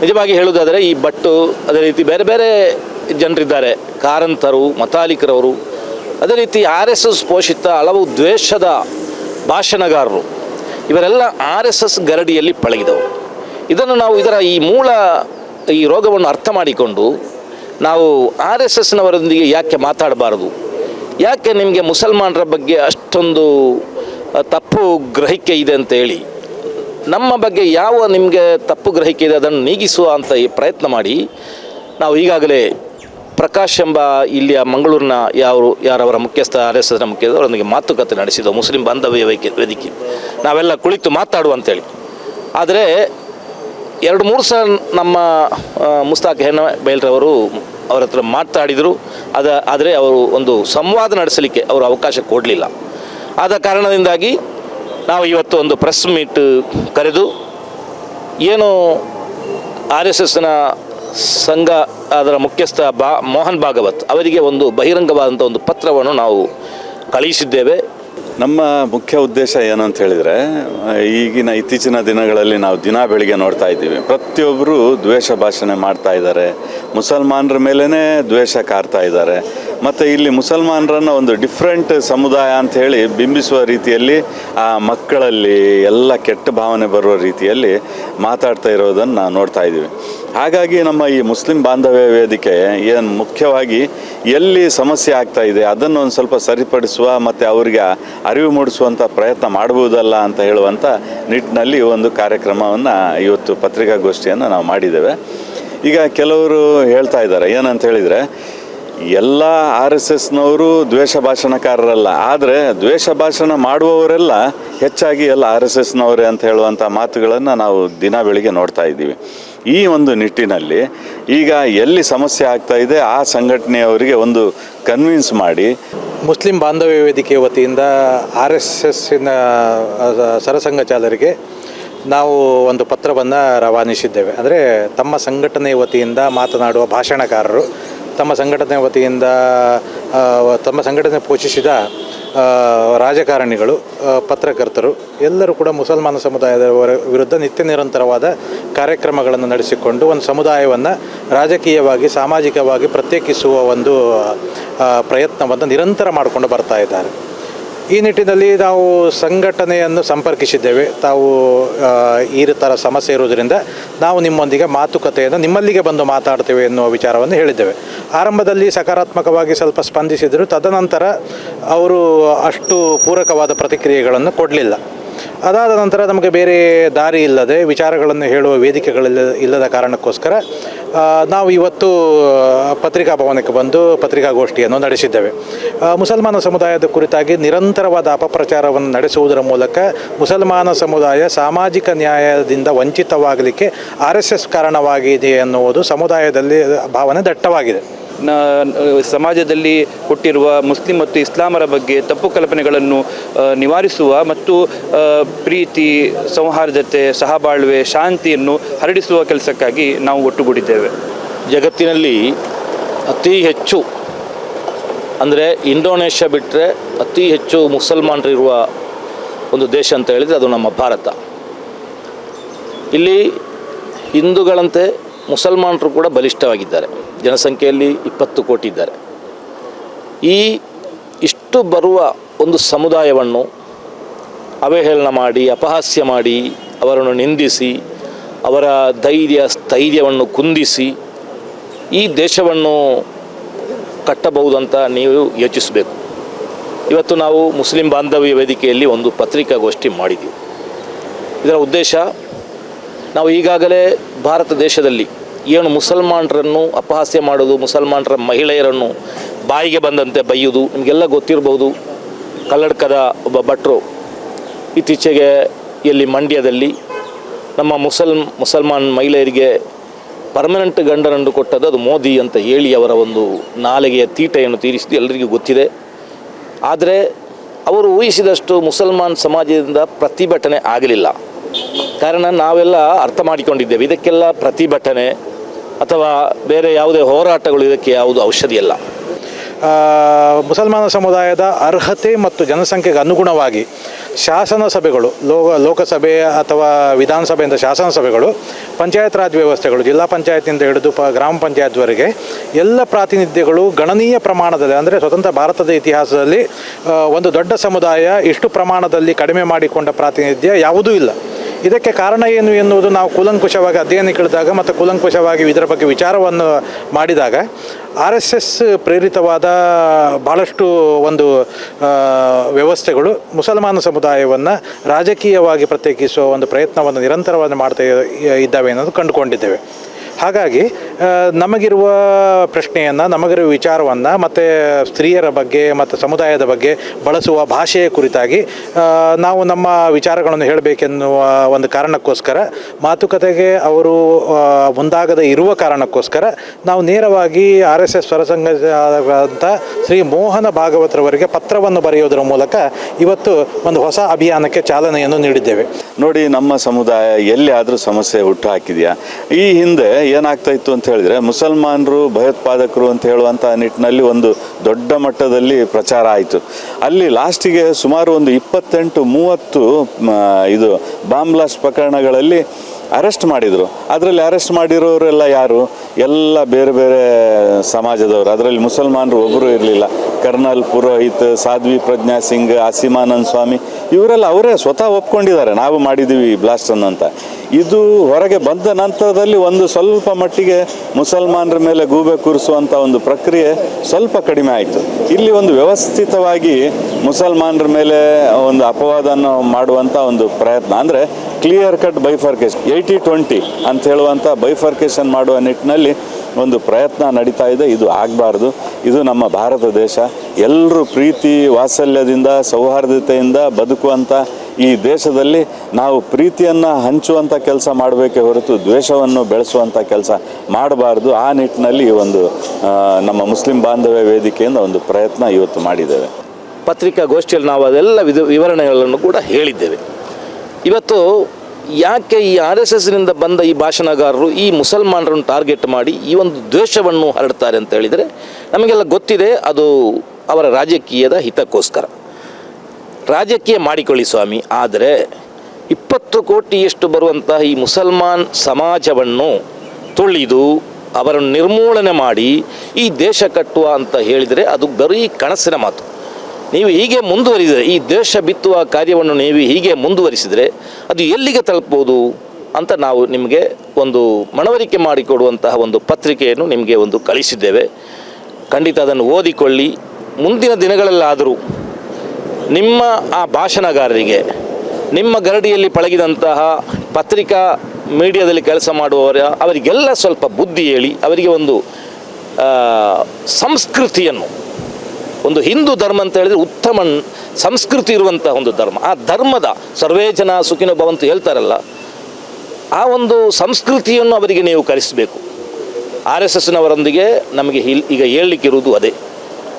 ನಿಜವಾಗಿ ಹೇಳುವುದಾದರೆ ಈ ಭಟ್ಟು ಅದೇ ರೀತಿ ಬೇರೆ ಬೇರೆ ಜನರಿದ್ದಾರೆ. ಕಾರಂತರು, ಮತಾಲಿಕರವರು. ಅದೇ ರೀತಿ ಆರ್ ಎಸ್ ಎಸ್ ಪೋಷಿತ ಹಲವು ದ್ವೇಷದ ಭಾಷಣಗಾರರು. ಇವರೆಲ್ಲ ಆರ್ ಎಸ್ ಎಸ್ ಗರಡಿಯಲ್ಲಿ ಪಳಗಿದವರು ಇದನ್ನು ನಾವು ಇದರ ಈ ಮೂಲ ಈ ರೋಗವನ್ನು ಅರ್ಥ ಮಾಡಿಕೊಂಡು ನಾವು ಆರ್ ಎಸ್ ಎಸ್ನವರೊಂದಿಗೆ ಯಾಕೆ ಮಾತಾಡಬಾರದು? ಯಾಕೆ ನಿಮಗೆ ಮುಸಲ್ಮಾನರ ಬಗ್ಗೆ ಅಷ್ಟೊಂದು ತಪ್ಪು ಗ್ರಹಿಕೆ ಇದೆ ಅಂತ ಹೇಳಿ ನಮ್ಮ ಬಗ್ಗೆ ಯಾವ ನಿಮಗೆ ತಪ್ಪು ಗ್ರಹಿಕೆ ಇದೆ ಅದನ್ನು ನೀಗಿಸುವ ಅಂತ ಈ ಪ್ರಯತ್ನ ಮಾಡಿ. ನಾವು ಈಗಾಗಲೇ ಪ್ರಕಾಶ್ ಎಂಬ ಇಲ್ಲಿಯ ಮಂಗಳೂರಿನ ಯಾರು ಯಾರವರ ಮುಖ್ಯಸ್ಥ ಆರ್ ಎಸ್ ಎಸ್ನ ಮುಖ್ಯಸ್ಥ ಅವರೊಂದಿಗೆ ಮಾತುಕತೆ ನಡೆಸಿದ ಮುಸ್ಲಿಂ ಬಾಂಧವ್ಯ ವೈಕೆ ವೇದಿಕೆ. ನಾವೆಲ್ಲ ಕುಳಿತು ಮಾತಾಡುವ ಅಂತೇಳಿ. ಆದರೆ ಎರಡು ಮೂರು ಸಲ ನಮ್ಮ ಮುಸ್ತಾಕ್ ಹೆನ್ನ ಬೈಲ್ರವರು ಅವರ ಹತ್ರ ಮಾತಾಡಿದರು. ಅದ ಆದರೆ ಅವರು ಒಂದು ಸಂವಾದ ನಡೆಸಲಿಕ್ಕೆ ಅವರು ಅವಕಾಶ ಕೊಡಲಿಲ್ಲ. ಆದ ಕಾರಣದಿಂದಾಗಿ ನಾವು ಇವತ್ತು ಒಂದು ಪ್ರೆಸ್ ಮೀಟ್ ಕರೆದು ಏನು ಆರ್ ಎಸ್ ಸಂಘ ಅದರ ಮುಖ್ಯಸ್ಥ ಬಾ ಮೋಹನ್ ಭಾಗವತ್ ಅವರಿಗೆ ಒಂದು ಬಹಿರಂಗವಾದಂಥ ಒಂದು ಪತ್ರವನ್ನು ನಾವು ಕಳುಹಿಸಿದ್ದೇವೆ. ನಮ್ಮ ಮುಖ್ಯ ಉದ್ದೇಶ ಏನು ಅಂತ ಹೇಳಿದರೆ, ಈಗಿನ ಇತ್ತೀಚಿನ ದಿನಗಳಲ್ಲಿ ನಾವು ದಿನ ಬೆಳಿಗ್ಗೆ ನೋಡ್ತಾ ಇದ್ದೀವಿ. ಪ್ರತಿಯೊಬ್ಬರು ದ್ವೇಷ ಭಾಷಣೆ ಮಾಡ್ತಾ ಇದ್ದಾರೆ. ಮುಸಲ್ಮಾನರ ಮೇಲೇ ದ್ವೇಷ ಕಾರ್ತಾ ಇದ್ದಾರೆ. ಮತ್ತು ಇಲ್ಲಿ ಮುಸಲ್ಮಾನರನ್ನು ಒಂದು ಡಿಫ್ರೆಂಟ್ ಸಮುದಾಯ ಅಂತ ಹೇಳಿ ಬಿಂಬಿಸುವ ರೀತಿಯಲ್ಲಿ, ಆ ಮಕ್ಕಳಲ್ಲಿ ಎಲ್ಲ ಕೆಟ್ಟ ಭಾವನೆ ಬರುವ ರೀತಿಯಲ್ಲಿ ಮಾತಾಡ್ತಾ ಇರೋದನ್ನು ನೋಡ್ತಾ ಇದ್ದೀವಿ. ಹಾಗಾಗಿ ನಮ್ಮ ಈ ಮುಸ್ಲಿಂ ಬಾಂಧವ್ಯ ವೇದಿಕೆ ಏನು ಮುಖ್ಯವಾಗಿ ಎಲ್ಲಿ ಸಮಸ್ಯೆ ಆಗ್ತಾ ಇದೆ, ಅದನ್ನು ಒಂದು ಸ್ವಲ್ಪ ಸರಿಪಡಿಸುವ ಮತ್ತು ಅವರಿಗೆ ಅರಿವು ಮೂಡಿಸುವಂಥ ಪ್ರಯತ್ನ ಮಾಡ್ಬೋದಲ್ಲ ಅಂತ ಹೇಳುವಂಥ ನಿಟ್ಟಿನಲ್ಲಿ ಒಂದು ಕಾರ್ಯಕ್ರಮವನ್ನು ಇವತ್ತು ಪತ್ರಿಕಾಗೋಷ್ಠಿಯನ್ನು ನಾವು ಮಾಡಿದ್ದೇವೆ. ಈಗ ಕೆಲವರು ಹೇಳ್ತಾ ಇದ್ದಾರೆ, ಏನಂತ ಹೇಳಿದರೆ, ಎಲ್ಲ ಆರ್ ಎಸ್ ಎಸ್ನವರು ದ್ವೇಷ ಭಾಷಣಕಾರರಲ್ಲ, ಆದರೆ ದ್ವೇಷ ಭಾಷಣ ಮಾಡುವವರೆಲ್ಲ ಹೆಚ್ಚಾಗಿ ಎಲ್ಲ ಆರ್ ಎಸ್ ಎಸ್ನವರೇ ಅಂತ ಹೇಳುವಂಥ ಮಾತುಗಳನ್ನು ನಾವು ದಿನ ಬೆಳಿಗ್ಗೆ ನೋಡ್ತಾ ಇದ್ದೀವಿ. ಈ ಒಂದು ನಿಟ್ಟಿನಲ್ಲಿ ಈಗ ಎಲ್ಲಿ ಸಮಸ್ಯೆ ಆಗ್ತಾ ಇದೆ ಆ ಸಂಘಟನೆಯವರಿಗೆ ಒಂದು ಕನ್ವಿನ್ಸ್ ಮಾಡಿ. ಮುಸ್ಲಿಂ ಬಾಂಧವ್ಯ ವೇದಿಕೆ ವತಿಯಿಂದ ಆರ್ ಎಸ್ ಎಸ್ಸಿನ ಸರಸಂಘಚಾಲರಿಗೆ ನಾವು ಒಂದು ಪತ್ರವನ್ನು ರವಾನಿಸಿದ್ದೇವೆ. ಅಂದರೆ ತಮ್ಮ ಸಂಘಟನೆ ವತಿಯಿಂದ ಮಾತನಾಡುವ ಭಾಷಣಕಾರರು, ತಮ್ಮ ಸಂಘಟನೆ ವತಿಯಿಂದ ತಮ್ಮ ಸಂಘಟನೆ ಪೋಷಿಸಿದ ರಾಜಕಾರಣಿಗಳು ಪತ್ರಕರ್ತರು, ಎಲ್ಲರೂ ಕೂಡ ಮುಸಲ್ಮಾನ ಸಮುದಾಯದ ವಿರುದ್ಧ ನಿತ್ಯ ನಿರಂತರವಾದ ಕಾರ್ಯಕ್ರಮಗಳನ್ನು ನಡೆಸಿಕೊಂಡು ಒಂದು ಸಮುದಾಯವನ್ನು ರಾಜಕೀಯವಾಗಿ, ಸಾಮಾಜಿಕವಾಗಿ ಪ್ರತ್ಯೇಕಿಸುವ ಒಂದು ಪ್ರಯತ್ನವನ್ನು ನಿರಂತರ ಮಾಡಿಕೊಂಡು ಬರ್ತಾ ಇದ್ದಾರೆ. ಈ ನಿಟ್ಟಿನಲ್ಲಿ ನಾವು ಸಂಘಟನೆಯನ್ನು ಸಂಪರ್ಕಿಸಿದ್ದೇವೆ. ತಾವು ಈ ಥರ ಸಮಸ್ಯೆ ಇರುವುದರಿಂದ ನಾವು ನಿಮ್ಮೊಂದಿಗೆ ಮಾತುಕತೆಯನ್ನು, ನಿಮ್ಮಲ್ಲಿಗೆ ಬಂದು ಮಾತಾಡ್ತೇವೆ ಎನ್ನುವ ವಿಚಾರವನ್ನು ಹೇಳಿದ್ದೇವೆ. ಆರಂಭದಲ್ಲಿ ಸಕಾರಾತ್ಮಕವಾಗಿ ಸ್ವಲ್ಪ ಸ್ಪಂದಿಸಿದರು, ತದನಂತರ ಅವರು ಅಷ್ಟು ಪೂರಕವಾದ ಪ್ರತಿಕ್ರಿಯೆಗಳನ್ನು ಕೊಡಲಿಲ್ಲ. ಅದಾದ ನಂತರ ನಮಗೆ ಬೇರೆ ದಾರಿ ಇಲ್ಲದೆ ವಿಚಾರಗಳನ್ನು ಹೇಳುವ ವೇದಿಕೆಗಳಿಲ್ಲ ಇಲ್ಲದ ಕಾರಣಕ್ಕೋಸ್ಕರ ನಾವು ಇವತ್ತು ಪತ್ರಿಕಾ ಭವನಕ್ಕೆ ಬಂದು ಪತ್ರಿಕಾಗೋಷ್ಠಿಯನ್ನು ನಡೆಸಿದ್ದೇವೆ. ಮುಸಲ್ಮಾನ ಸಮುದಾಯದ ಕುರಿತಾಗಿ ನಿರಂತರವಾದ ಅಪಪ್ರಚಾರವನ್ನು ನಡೆಸುವುದರ ಮೂಲಕ ಮುಸಲ್ಮಾನ ಸಮುದಾಯ ಸಾಮಾಜಿಕ ನ್ಯಾಯದಿಂದ ವಂಚಿತವಾಗಲಿಕ್ಕೆ ಆರ್ ಎಸ್ ಎಸ್ ಕಾರಣವಾಗಿದೆ ಎನ್ನುವುದು ಸಮುದಾಯದಲ್ಲಿ ಭಾವನೆ ದಟ್ಟವಾಗಿದೆ. ಸಮಾಜದಲ್ಲಿ ಹುಟ್ಟಿರುವ ಮುಸ್ಲಿಂ ಮತ್ತು ಇಸ್ಲಾಮರ ಬಗ್ಗೆ ತಪ್ಪು ಕಲ್ಪನೆಗಳನ್ನು ನಿವಾರಿಸುವ ಮತ್ತು ಪ್ರೀತಿ, ಸೌಹಾರ್ದತೆ, ಸಹಬಾಳ್ವೆ, ಶಾಂತಿಯನ್ನು ಹರಡಿಸುವ ಕೆಲಸಕ್ಕಾಗಿ ನಾವು ಒಟ್ಟುಗೂಡಿದ್ದೇವೆ. ಜಗತ್ತಿನಲ್ಲಿ ಅತಿ ಹೆಚ್ಚು, ಅಂದರೆ ಇಂಡೋನೇಷ್ಯಾ ಬಿಟ್ಟರೆ ಅತಿ ಹೆಚ್ಚು ಮುಸಲ್ಮಾನರಿರುವ ಒಂದು ದೇಶ ಅಂತ ಹೇಳಿದರೆ ಅದು ನಮ್ಮ ಭಾರತ. ಇಲ್ಲಿ ಹಿಂದೂಗಳಂತೆ ಮುಸಲ್ಮಾನರು ಕೂಡ ಬಲಿಷ್ಠವಾಗಿದ್ದಾರೆ. ಜನಸಂಖ್ಯೆಯಲ್ಲಿ ಇಪ್ಪತ್ತು ಕೋಟಿ ಇದ್ದಾರೆ. ಈ ಇಷ್ಟು ಬರುವ ಒಂದು ಸಮುದಾಯವನ್ನು ಅವಹೇಳನ ಮಾಡಿ, ಅಪಹಾಸ್ಯ ಮಾಡಿ, ಅವರನ್ನು ನಿಂದಿಸಿ, ಅವರ ಧೈರ್ಯ, ಸ್ಥೈರ್ಯವನ್ನು ಕುಂದಿಸಿ ಈ ದೇಶವನ್ನು ಕಟ್ಟಬಹುದಂತ ನೀವು ಯೋಚಿಸಬೇಕು. ಇವತ್ತು ನಾವು ಮುಸ್ಲಿಂ ಬಾಂಧವ್ಯ ವೇದಿಕೆಯಲ್ಲಿ ಒಂದು ಪತ್ರಿಕಾಗೋಷ್ಠಿ ಮಾಡಿದ್ದೀವಿ. ಇದರ ಉದ್ದೇಶ ನಾವು ಈಗಾಗಲೇ ಭಾರತ ದೇಶದಲ್ಲಿ ಏನು ಮುಸಲ್ಮಾನರನ್ನು ಅಪಹಾಸ್ಯ ಮಾಡೋದು, ಮುಸಲ್ಮಾನರ ಮಹಿಳೆಯರನ್ನು ಬಾಯಿಗೆ ಬಂದಂತೆ ಬೈಯೋದು ನಿಮಗೆಲ್ಲ ಗೊತ್ತಿರಬಹುದು ಕಲ್ಲಡ್ಕದ ಒಬ್ಬ ಭಟ್ರು ಇತ್ತೀಚೆಗೆ ಇಲ್ಲಿ ಮಂಡ್ಯದಲ್ಲಿ ನಮ್ಮ ಮುಸಲ್ ಮುಸಲ್ಮಾನ್ ಮಹಿಳೆಯರಿಗೆ ಪರ್ಮನೆಂಟ್ ಗಂಡನನ್ನು ಕೊಟ್ಟದ್ದು ಅದು ಮೋದಿ ಅಂತ ಹೇಳಿ ಅವರ ಒಂದು ನಾಲಿಗೆಯ ತೀಟೆಯನ್ನು ತೀರಿಸಿದ್ದು ಎಲ್ಲರಿಗೂ ಗೊತ್ತಿದೆ. ಆದರೆ ಅವರು ಊಹಿಸಿದಷ್ಟು ಮುಸಲ್ಮಾನ್ ಸಮಾಜದಿಂದ ಪ್ರತಿಭಟನೆ ಆಗಲಿಲ್ಲ. ಕಾರಣ ನಾವೆಲ್ಲ ಅರ್ಥ ಮಾಡಿಕೊಂಡಿದ್ದೇವೆ. ಇದಕ್ಕೆಲ್ಲ ಪ್ರತಿಭಟನೆ ಅಥವಾ ಬೇರೆ ಯಾವುದೇ ಹೋರಾಟಗಳು ಇದಕ್ಕೆ ಯಾವುದು ಔಷಧಿಯಲ್ಲ? ಮುಸಲ್ಮಾನ ಸಮುದಾಯದ ಅರ್ಹತೆ ಮತ್ತು ಜನಸಂಖ್ಯೆಗೆ ಅನುಗುಣವಾಗಿ ಶಾಸನ ಸಭೆಗಳು ಲೋ ಲೋಕಸಭೆ ಅಥವಾ ವಿಧಾನಸಭೆಯಿಂದ ಶಾಸನ ಸಭೆಗಳು, ಪಂಚಾಯತ್ ರಾಜ್ ವ್ಯವಸ್ಥೆಗಳು, ಜಿಲ್ಲಾ ಪಂಚಾಯತ್ನಿಂದ ಹಿಡಿದು ಪ, ಗ್ರಾಮ ಪಂಚಾಯತ್ವರೆಗೆ ಎಲ್ಲ ಪ್ರಾತಿನಿಧ್ಯಗಳು ಗಣನೀಯ ಪ್ರಮಾಣದಲ್ಲಿ ಅಂದರೆ ಸ್ವತಂತ್ರ ಭಾರತದ ಇತಿಹಾಸದಲ್ಲಿ ಒಂದು ದೊಡ್ಡ ಸಮುದಾಯ ಇಷ್ಟು ಪ್ರಮಾಣದಲ್ಲಿ ಕಡಿಮೆ ಮಾಡಿಕೊಂಡ ಪ್ರಾತಿನಿಧ್ಯ ಯಾವುದೂ ಇಲ್ಲ. ಇದಕ್ಕೆ ಕಾರಣ ಏನು ಎನ್ನುವುದು ನಾವು ಕೂಲಂಕುಷವಾಗಿ ಅಧ್ಯಯನಕ್ಕಿಳಿದಾಗ ಮತ್ತು ಕೂಲಂಕುಷವಾಗಿ ಇದರ ಬಗ್ಗೆ ವಿಚಾರವನ್ನು ಮಾಡಿದಾಗ ಆರ್ ಎಸ್ ಎಸ್ ಪ್ರೇರಿತವಾದ ಭಾಳಷ್ಟು ಒಂದು ವ್ಯವಸ್ಥೆಗಳು ಮುಸಲ್ಮಾನ ಸಮುದಾಯವನ್ನು ರಾಜಕೀಯವಾಗಿ ಪ್ರತ್ಯೇಕಿಸುವ ಒಂದು ಪ್ರಯತ್ನವನ್ನು ನಿರಂತರವಾಗಿ ಮಾಡ್ತಾ ಇದ್ದಾವೆ ಅನ್ನೋದು ಕಂಡುಕೊಂಡಿದ್ದೇವೆ. ಹಾಗಾಗಿ ನಮಗಿರುವ ಪ್ರಶ್ನೆಯನ್ನು, ನಮಗಿರುವ ವಿಚಾರವನ್ನು, ಮತ್ತು ಸ್ತ್ರೀಯರ ಬಗ್ಗೆ, ಮತ್ತು ಸಮುದಾಯದ ಬಗ್ಗೆ ಬಳಸುವ ಭಾಷೆಯ ಕುರಿತಾಗಿ ನಾವು ನಮ್ಮ ವಿಚಾರಗಳನ್ನು ಹೇಳಬೇಕೆನ್ನುವ ಒಂದು ಕಾರಣಕ್ಕೋಸ್ಕರ, ಮಾತುಕತೆಗೆ ಅವರು ಮುಂದಾಗದ ಇರುವ ಕಾರಣಕ್ಕೋಸ್ಕರ, ನಾವು ನೇರವಾಗಿ ಆರ್ ಎಸ್ ಎಸ್ ಸ್ವರಸಂಗಂಥ ಶ್ರೀ ಮೋಹನ ಭಾಗವತರವರಿಗೆ ಪತ್ರವನ್ನು ಬರೆಯೋದರ ಮೂಲಕ ಇವತ್ತು ಒಂದು ಹೊಸ ಅಭಿಯಾನಕ್ಕೆ ಚಾಲನೆಯನ್ನು ನೀಡಿದ್ದೇವೆ. ನೋಡಿ, ನಮ್ಮ ಸಮುದಾಯ ಎಲ್ಲಿ ಆದರೂ ಸಮಸ್ಯೆ ಹುಟ್ಟು ಹಾಕಿದೆಯಾ? ಈ ಹಿಂದೆ ಏನಾಗ್ತಾ ಇತ್ತು ಅಂತ ಹೇಳಿದ್ರೆ, ಮುಸಲ್ಮಾನರು, ಭಯೋತ್ಪಾದಕರು ಅಂತ ಹೇಳುವಂಥ ನಿಟ್ಟಿನಲ್ಲಿ ಒಂದು ದೊಡ್ಡ ಮಟ್ಟದಲ್ಲಿ ಪ್ರಚಾರ ಆಯಿತು. ಅಲ್ಲಿ ಲಾಸ್ಟಿಗೆ ಸುಮಾರು ಒಂದು ಇಪ್ಪತ್ತೆಂಟು, ಮೂವತ್ತು ಇದು ಬಾಂಬ್ ಬ್ಲಾಸ್ಟ್ ಪ್ರಕರಣಗಳಲ್ಲಿ ಅರೆಸ್ಟ್ ಮಾಡಿದರು. ಅದರಲ್ಲಿ ಅರೆಸ್ಟ್ ಮಾಡಿರೋರೆಲ್ಲ ಯಾರು? ಎಲ್ಲ ಬೇರೆ ಬೇರೆ ಸಮಾಜದವರು. ಅದರಲ್ಲಿ ಮುಸಲ್ಮಾನರು ಒಬ್ಬರು ಇರಲಿಲ್ಲ. ಕರ್ನಲ್ ಪುರೋಹಿತ್, ಸಾಧ್ವಿ ಪ್ರಜ್ಞಾ ಸಿಂಗ್, ಆಸಿಮಾನಂದ್ ಸ್ವಾಮಿ, ಇವರೆಲ್ಲ ಅವರೇ ಸ್ವತಃ ಒಪ್ಕೊಂಡಿದ್ದಾರೆ. ನಾವು ಮಾಡಿದ್ದೀವಿ ಬ್ಲಾಸ್ಟನ್ನು ಅಂತ. ಇದು ಹೊರಗೆ ಬಂದ ನಂತರದಲ್ಲಿ ಒಂದು ಸ್ವಲ್ಪ ಮಟ್ಟಿಗೆ ಮುಸಲ್ಮಾನರ ಮೇಲೆ ಗೂಬೆ ಕೂರಿಸುವಂಥ ಒಂದು ಪ್ರಕ್ರಿಯೆ ಸ್ವಲ್ಪ ಕಡಿಮೆ ಆಯಿತು. ಇಲ್ಲಿ ಒಂದು ವ್ಯವಸ್ಥಿತವಾಗಿ ಮುಸಲ್ಮಾನರ ಮೇಲೆ ಒಂದು ಅಪವಾದವನ್ನು ಮಾಡುವಂಥ ಒಂದು ಪ್ರಯತ್ನ. ಅಂದರೆ clear cut bifurcation eighty twenty ಅಂತ ಹೇಳುವಂಥ ಬೈಫರ್ಕೇಶನ್ ಮಾಡುವ ನಿಟ್ಟಿನಲ್ಲಿ ಒಂದು ಪ್ರಯತ್ನ ನಡೀತಾ ಇದೆ, ಇದು ಆಗಬಾರ್ದು. ಇದು ನಮ್ಮ ಭಾರತ ದೇಶ. ಎಲ್ಲರೂ ಪ್ರೀತಿ, ವಾತ್ಸಲ್ಯದಿಂದ, ಸೌಹಾರ್ದತೆಯಿಂದ ಬದುಕುವಂಥ ಈ ದೇಶದಲ್ಲಿ ನಾವು ಪ್ರೀತಿಯನ್ನು ಹಂಚುವಂಥ ಕೆಲಸ ಮಾಡಬೇಕೇ ಹೊರತು ದ್ವೇಷವನ್ನು ಬೆಳೆಸುವಂಥ ಕೆಲಸ ಮಾಡಬಾರ್ದು. ಆ ನಿಟ್ಟಿನಲ್ಲಿ ಒಂದು ನಮ್ಮ ಮುಸ್ಲಿಂ ಬಾಂಧವ್ಯ ವೇದಿಕೆಯಿಂದ ಒಂದು ಪ್ರಯತ್ನ ಇವತ್ತು ಮಾಡಿದ್ದೇವೆ. ಪತ್ರಿಕಾಗೋಷ್ಠಿಯಲ್ಲಿ ನಾವು ಅದೆಲ್ಲ ವಿವರಣೆಗಳನ್ನು ಕೂಡ ಹೇಳಿದ್ದೇವೆ. ಇವತ್ತು ಯಾಕೆ ಈ ಆರ್ ಎಸ್ ಎಸ್ನಿಂದ ಬಂದ ಈ ಭಾಷಣಗಾರರು ಈ ಮುಸಲ್ಮಾನರನ್ನು ಟಾರ್ಗೆಟ್ ಮಾಡಿ ಈ ಒಂದು ದ್ವೇಷವನ್ನು ಹರಡ್ತಾರೆ ಅಂತ ಹೇಳಿದರೆ ನಮಗೆಲ್ಲ ಗೊತ್ತಿದೆ ಅದು ಅವರ ರಾಜಕೀಯದ ಹಿತಕ್ಕೋಸ್ಕರ. ರಾಜಕೀಯ ಮಾಡಿಕೊಳ್ಳಿ ಸ್ವಾಮಿ, ಆದರೆ ಇಪ್ಪತ್ತು ಕೋಟಿಯಷ್ಟು ಬರುವಂತಹ ಈ ಮುಸಲ್ಮಾನ್ ಸಮಾಜವನ್ನು ತುಳಿದು ಅವರನ್ನು ನಿರ್ಮೂಲನೆ ಮಾಡಿ ಈ ದೇಶ ಕಟ್ಟುವ ಅಂತ ಹೇಳಿದರೆ ಅದು ಬರೀ ಕನಸಿನ ಮಾತು. ನೀವು ಹೀಗೆ ಮುಂದುವರಿದರೆ, ಈ ದೇಶ ಬಿತ್ತುವ ಕಾರ್ಯವನ್ನು ನೀವು ಹೀಗೆ ಮುಂದುವರಿಸಿದರೆ ಅದು ಎಲ್ಲಿಗೆ ತಲುಪಬಹುದು ಅಂತ ನಾವು ನಿಮಗೆ ಒಂದು ಮನವರಿಕೆ ಮಾಡಿಕೊಡುವಂತಹ ಒಂದು ಪತ್ರಿಕೆಯನ್ನು ನಿಮಗೆ ಒಂದು ಕಳಿಸಿದ್ದೇವೆ. ಖಂಡಿತ ಅದನ್ನು ಓದಿಕೊಳ್ಳಿ. ಮುಂದಿನ ದಿನಗಳಲ್ಲಾದರೂ ನಿಮ್ಮ ಆ ಭಾಷಣಗಾರರಿಗೆ, ನಿಮ್ಮ ಗರಡಿಯಲ್ಲಿ ಪಳಗಿದಂತಹ ಪತ್ರಿಕಾ ಮೀಡಿಯಾದಲ್ಲಿ ಕೆಲಸ ಮಾಡುವವರ, ಅವರಿಗೆಲ್ಲ ಸ್ವಲ್ಪ ಬುದ್ಧಿ ಹೇಳಿ, ಅವರಿಗೆ ಒಂದು ಸಂಸ್ಕೃತಿಯನ್ನು ಒಂದು ಹಿಂದೂ ಧರ್ಮ ಅಂತ ಹೇಳಿದರೆ ಉತ್ತಮ ಸಂಸ್ಕೃತಿ ಇರುವಂಥ ಒಂದು ಧರ್ಮ. ಆ ಧರ್ಮದ ಸರ್ವೇ ಜನ ಸುಖಿನ ಭವಂತು ಹೇಳ್ತಾರಲ್ಲ, ಆ ಒಂದು ಸಂಸ್ಕೃತಿಯನ್ನು ಅವರಿಗೆ ನೀವು ಕಲಿಸಬೇಕು. ಆರ್ ಎಸ್ ನಮಗೆ ಹಿಲ್- ಈಗ ಹೇಳಲಿಕ್ಕಿರುವುದು ಅದೇ.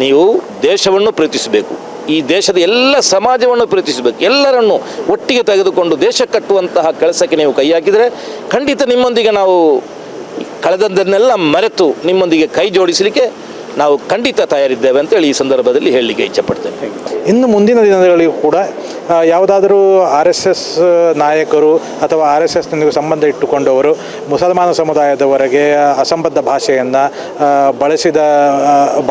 ನೀವು ದೇಶವನ್ನು ಪ್ರೀತಿಸಬೇಕು. ಈ ದೇಶದ ಎಲ್ಲ ಸಮಾಜವನ್ನು ಪ್ರೀತಿಸಬೇಕು. ಎಲ್ಲರನ್ನು ಒಟ್ಟಿಗೆ ತೆಗೆದುಕೊಂಡು ದೇಶ ಕಟ್ಟುವಂತಹ ಕೆಲಸಕ್ಕೆ ನೀವು ಕೈ ಹಾಕಿದರೆ ಖಂಡಿತ ನಿಮ್ಮೊಂದಿಗೆ ನಾವು ಕಳೆದದ್ದನ್ನೆಲ್ಲ ಮರೆತು ನಿಮ್ಮೊಂದಿಗೆ ಕೈ ಜೋಡಿಸಲಿಕ್ಕೆ ನಾವು ಖಂಡಿತ ತಯಾರಿದ್ದೇವೆ ಅಂತೇಳಿ ಈ ಸಂದರ್ಭದಲ್ಲಿ ಹೇಳಲಿಕ್ಕೆ ಇಚ್ಛಪಡ್ತೇನೆ. ಇನ್ನು ಮುಂದಿನ ದಿನಗಳಿಗೂ ಕೂಡ ಯಾವುದಾದರೂ ಆರ್ ಎಸ್ ಎಸ್ ನಾಯಕರು ಅಥವಾ ಆರ್ ಎಸ್ ಎಸ್ನೊಂದಿಗೆ ಸಂಬಂಧ ಇಟ್ಟುಕೊಂಡವರು ಮುಸಲ್ಮಾನ ಸಮುದಾಯದವರೆಗೆ ಅಸಂಬದ್ಧ ಭಾಷೆಯನ್ನು ಬಳಸಿದ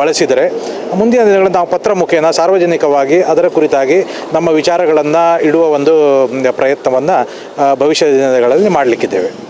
ಬಳಸಿದರೆ ಮುಂದಿನ ದಿನಗಳಲ್ಲಿ ನಾವು ಪತ್ರ ಮುಖೇನ ಸಾರ್ವಜನಿಕವಾಗಿ ಅದರ ಕುರಿತಾಗಿ ನಮ್ಮ ವಿಚಾರಗಳನ್ನು ಇಡುವ ಒಂದು ಪ್ರಯತ್ನವನ್ನು ಭವಿಷ್ಯದ ದಿನಗಳಲ್ಲಿ ಮಾಡಲಿಕ್ಕಿದ್ದೇವೆ.